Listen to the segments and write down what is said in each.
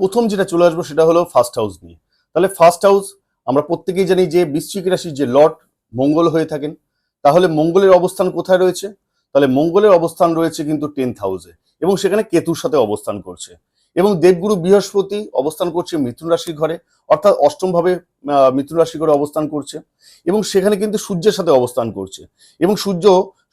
প্রথম যেটা চলে আসব সেটা হলো ফার্স্ট হাউস নিয়ে। তাহলে ফার্স্ট হাউস আমরা প্রত্যেকেই জানি যে বৃশ্চিক রাশির যে লর্ড মঙ্গল হয়ে থাকেন, তাহলে মঙ্গলের অবস্থান কোথায় রয়েছে? তাহলে মঙ্গলের অবস্থান রয়েছে কিন্তু টেন্থ হাউসে এবং সেখানে কেতুর সাথে অবস্থান করছে এবং দেবগুরু বৃহস্পতি অবস্থান করছে মিথুন রাশির ঘরে, অর্থাৎ অষ্টম ভাবে মিথুন রাশি ঘরে অবস্থান করছে এবং সেখানে কিন্তু সূর্যের সাথে অবস্থান করছে এবং সূর্য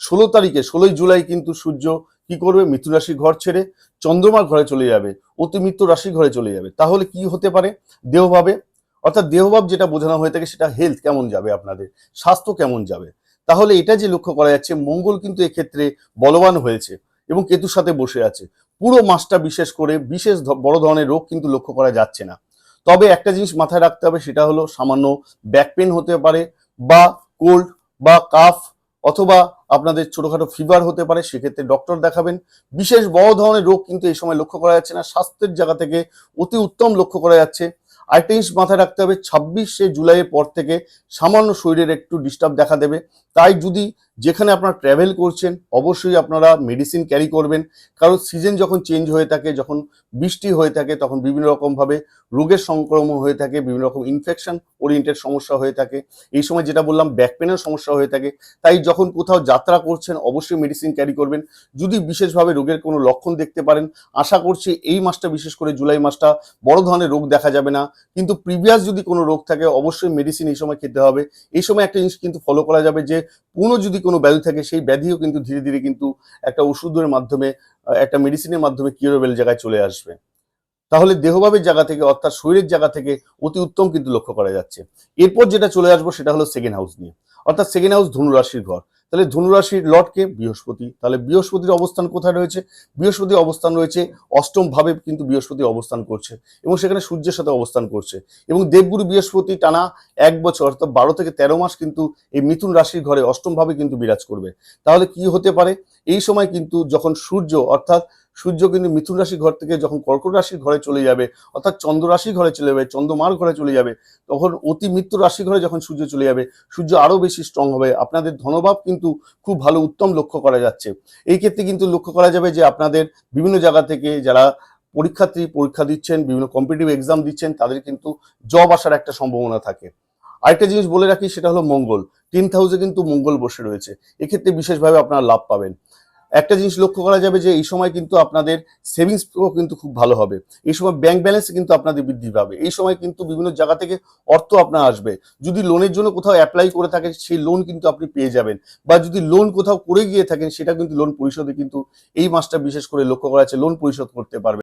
ষোলো তারিখে, ষোলোই জুলাই কিন্তু সূর্য কি করবে? মিথুন রাশির ঘর ছেড়ে চন্দ্রমার ঘরে চলে যাবে, অতি মিত্র রাশির ঘরে চলে যাবে। তাহলে কি হতে পারে? দেহভাবে অর্থাৎ দেহভাব যেটা বোঝানো হয়ে থাকে সেটা হেলথ কেমন যাবে আপনাদের? স্বাস্থ্য কেমন যাবে? তাহলে এটা যে লক্ষ্য করা যাচ্ছে, মঙ্গল কিন্তু এক্ষেত্রে বলবান হয়েছে এবং কেতুর সাথে বসে আছে। পুরো মাসটা বিশেষ করে বিশেষ বড় ধরনের রোগ কিন্তু লক্ষ্য করা যাচ্ছে না। তবে একটা জিনিস মাথায় রাখতে হবে, সেটা হলো সামান্য ব্যাক পেন হতে পারে বা কোল্ড বা কাফ অথবা আপনাদের ছোটখাটো ফিভার হতে পারে, সেক্ষেত্রে ডক্টর দেখাবেন। বিশেষ বড় ধরনের রোগ কিন্তু এই সময় লক্ষ্য করা যাচ্ছে না, স্বাস্থ্যের জায়গা থেকে অতি উত্তম লক্ষ্য করা যাচ্ছে। আরেকটা জিনিস মাথায় রাখতে হবে, ছাব্বিশে জুলাইয়ের পর থেকে সামান্য শরীরের একটু ডিস্টার্ব দেখা দেবে। তাই যদি যেখানে আপনারা ট্রাভেল করছেন, অবশ্যই আপনারা মেডিসিন ক্যারি করবেন। কারণ সিজন যখন চেঞ্জ হয়ে থাকে, যখন বৃষ্টি হয়ে থাকে, তখন বিভিন্ন রকমভাবে রোগের সংক্রমণ হয়ে থাকে, বিভিন্ন রকম ইনফেকশন ওরিয়েন্টেড সমস্যা হয়ে থাকে। এই সময় যেটা বললাম ব্যাক পেনের সমস্যা হয়ে থাকে। তাই যখন কোথাও যাত্রা করছেন, অবশ্যই মেডিসিন ক্যারি করবেন। যদি বিশেষভাবে রোগের কোনো লক্ষণ দেখতে পারেন, আশা করছি এই মাসটা, বিশেষ করে জুলাই মাসটা, বড় ধরনের রোগ দেখা যাবে না। কিন্তু প্রিভিয়াস যদি কোনো রোগ থাকে, অবশ্যই মেডিসিন এই সময় খেতে হবে। এই সময় একটা জিনিস কিন্তু ফলো করা যাবে যে পুরনো যদি কোনো ব্যাধি থাকে, সেই ব্যাধিও কিন্তু ধীরে ধীরে কিন্তু একটা ওষুধের মাধ্যমে একটা মেডিসিনের মাধ্যমে কিউরেবল জায়গায় চলে আসবে। তাহলে দেহভাবের জায়গা থেকে অর্থাৎ শরীরের জায়গা থেকে অতি উত্তম কিন্তু লক্ষ্য করা যাচ্ছে। এরপর যেটা চলে আসব সেটা হলো সেকেন্ড হাউস নিয়ে। অর্থাৎ সেকেন্ড হাউস ধনুরাশির ঘর। তাহলে ধনুরাশির লর্ডকে বৃহস্পতি। তাহলে বৃহস্পতির অবস্থান কোথায় রয়েছে? বৃহস্পতির অবস্থান রয়েছে অষ্টম ভাবে কিন্তু বৃহস্পতি অবস্থান করছে এবং সেখানে সূর্যের সাথে অবস্থান করছে এবং দেবগুরু বৃহস্পতি টানা এক বছর অর্থাৎ বারো থেকে তেরো মাস কিন্তু এই মিথুন রাশির ঘরে অষ্টম ভাবে কিন্তু বিরাজ করবে। তাহলে কি হতে পারে? এই সময় কিন্তু যখন সূর্য অর্থাৎ সূর্য কিন্তু মিথুন রাশির ঘর থেকে যখন কর্কট রাশির ঘরে চলে যাবে, অর্থাৎ চন্দ্র রাশির ঘরে চলে যাবে, চন্দ্রমার ঘরে চলে যাবে, তখন অতি মিত্র রাশি ঘরে যখন সূর্য চলে যাবে, সূর্য আরও বেশি স্ট্রং হবে। আপনাদের ধনভাব কিন্তু খুব ভালো উত্তম লক্ষ্য করা যাচ্ছে। এই ক্ষেত্রে কিন্তু লক্ষ্য করা যাবে যে আপনাদের বিভিন্ন জায়গা থেকে যারা পরীক্ষার্থী পরীক্ষা দিচ্ছেন, বিভিন্ন কম্পিটিটিভ এক্সাম দিচ্ছেন, তাদের কিন্তু জব আসার একটা সম্ভাবনা থাকে। আরেকটা জিনিস বলে রাখি, সেটা হলো মঙ্গল। টেন্থ হাউসে কিন্তু মঙ্গল বসে রয়েছে। এক্ষেত্রে বিশেষভাবে আপনারা লাভ পাবেন। একটা জিনিস লক্ষ্য করা যাবে যে এই সময় কিন্তু আপনাদের সেভিংস কিন্তু খুব ভালো হবে। এই সময় ব্যাংক ব্যালেন্স কিন্তু আপনাদের বৃদ্ধি পাবে। এই সময় কিন্তু বিভিন্ন জায়গা থেকে অর্থ আপনার আসবে। যদি লোনের জন্য কোথাও অ্যাপ্লাই করে থাকেন, সেই লোন কিন্তু আপনি পেয়ে যাবেন। বা যদি লোন কোথাও করে গিয়ে থাকেন সেটা কিন্তু লোন পরিশোধে কিন্তু এই মাসটা বিশেষ করে লক্ষ্য করা যাচ্ছে লোন পরিশোধ করতে পারবে